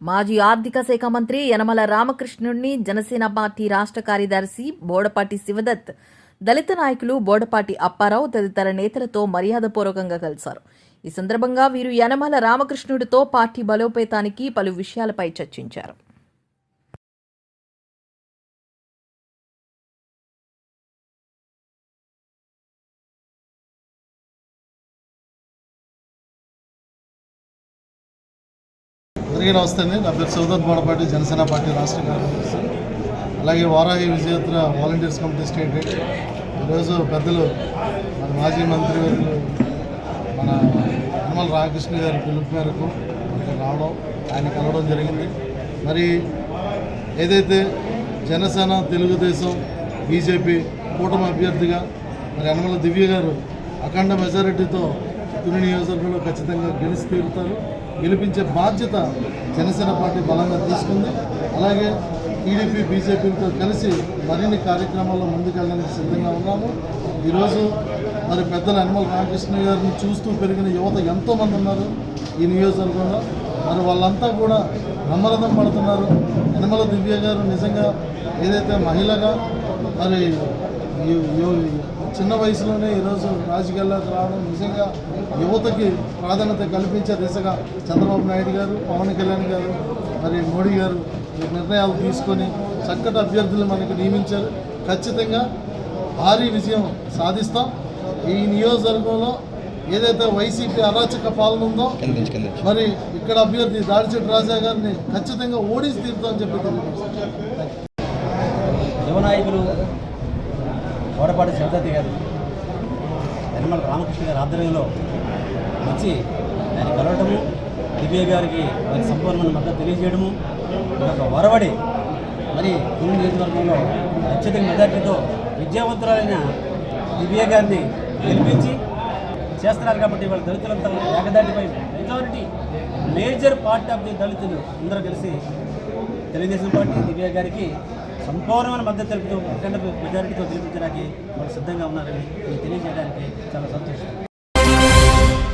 మాజీ ఆర్థిక శాఖ మంత్రి యనమల రామకృష్ణుడిని జనసేన పార్టీ రాష్ట్ర కార్యదర్శి బోడపాటి శివదత్ దళిత నాయకులు బోడపాటి అప్పారావు తదితర నేతలతో మర్యాదపూర్వకంగా కలిశారు. ఈ సందర్భంగా వీరు యనమల రామకృష్ణుడితో పార్టీ బలోపేతానికి పలు విషయాలపై చర్చించారు. అందరికీ నమస్తే నా పేరు సౌదత్ బోడపాటి జనసేన పార్టీ రాష్ట్ర కార్యదర్శి. అలాగే వారాహి విజయత్ర వాలంటీర్స్ కమిటీ స్టేట్ ఈరోజు పెద్దలు మన మాజీ మంత్రి మన యనమల రామకృష్ణ గారి పిలుపు మేరకు రావడం ఆయన కలవడం జరిగింది. మరి ఏదైతే జనసేన తెలుగుదేశం బీజేపీ కూటమి అభ్యర్థిగా మరి యనమల దివ్య గారు అఖండ మెజారిటీతో తుని నియోజకవర్గంలో ఖచ్చితంగా గెలిచి తీరుతారు. గెలిపించే బాధ్యత జనసేన పార్టీ బలంగా తీసుకుంది. అలాగే టీడీపీ బీజేపీలతో కలిసి మరిన్ని కార్యక్రమాల్లో ముందుకెళ్ళడానికి సిద్ధంగా ఉన్నాము. ఈరోజు మరి పెద్దల అనిమల్ రామకృష్ణ గారిని చూస్తూ పెరిగిన యువత ఎంతోమంది ఉన్నారు ఈ నియోజకవర్గంలో. మరి వాళ్ళంతా కూడా బ్రహ్మరథం పడుతున్నారు. యనమల దివ్య గారు నిజంగా ఏదైతే మహిళగా మరి చిన్న వయసులోనే ఈరోజు రాజకీయాల్లోకి రావడం నిజంగా యువతకి ప్రాధాన్యత కల్పించే దిశగా చంద్రబాబు నాయుడు గారు పవన్ కళ్యాణ్ గారు మరి మోడీ గారు ఈ నిర్ణయాలు తీసుకొని చక్కటి అభ్యర్థులు మనకు నియమించారు. ఖచ్చితంగా భారీ విజయం సాధిస్తాం. ఈ నియోజకవర్గంలో ఏదైతే వైసీపీ అరాచక పాలన ఉందో మరి ఇక్కడ అభ్యర్థి దాడిచెట్టు రాజా గారిని ఖచ్చితంగా ఓడిసి తీరుతామని చెప్పి తెలియజేస్తాం యువ నాయకులు కోడపాటి శివదత్తి గారు నిర్మల రామకృష్ణ గారి ఆధ్వర్యంలో వచ్చి ఆయన కలవటము దివ్య గారికి మరి సంపూర్ణమైన మద్దతు తెలియజేయడము ఒక వరవడి. మరి తుని నియోజకవర్గంలో అత్యధిక మెజార్టీతో విద్యావంతురాలైన దివ్య గారిని గెలిపించి చేస్తున్నారు కాబట్టి వాళ్ళ దళితులంతా ఏకదాటిపై majority major part of the దళితులు అందరూ కలిసి తెలుగుదేశం పార్టీ దివ్య గారికి సంపూర్ణమైన మద్దతు తెలుపుతూ అఖండ మెజారిటీతో గెలిపించడానికి మనం సిద్ధంగా ఉన్నారని తెలియజేయడానికి చాలా సంతోషం